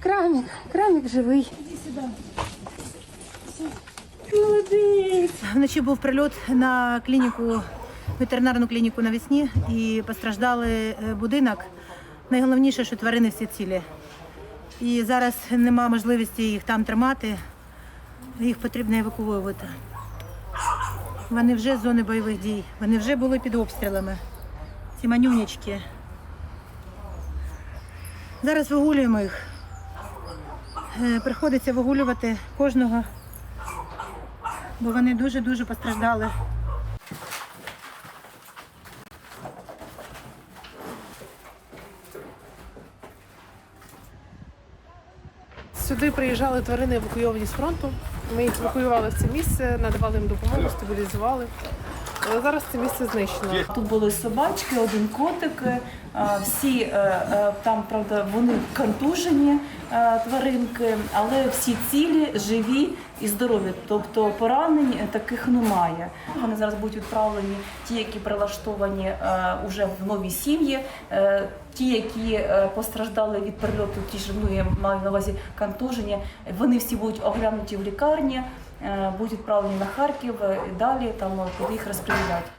Крамик, крамик живий. Вночі був прильот на клініку, ветеринарну клініку навесні і постраждали е, будинок. Найголовніше, що тварини всі цілі. І зараз нема можливості їх там тримати. Їх потрібно евакуювати. Вони вже з зони бойових дій. Вони вже були під обстрілами. Ці манюнечки. Зараз вигулюємо їх. Е, Приходиться вигулювати кожного бо вони дуже-дуже постраждали. Сюди приїжджали тварини евакуйовані з фронту. Ми їх евакуювали в це місце, надавали їм допомогу, стабілізували. Але зараз це місце знищено. Тут були собачки, один котик. е, Всі е, е, там, правда, вони контужені тваринки, але всі цілі, живі і здорові. Тобто поранень таких немає. Вони зараз будуть відправлені, ті, які прилаштовані е, уже в нові сім'ї, ті, які постраждали від прильоту, ті ж ну, я маю на увазі контужені, вони всі будуть оглянуті в лікарні. Е, Будуть відправлені на Харків е, і далі там е, куди їх розподіляти.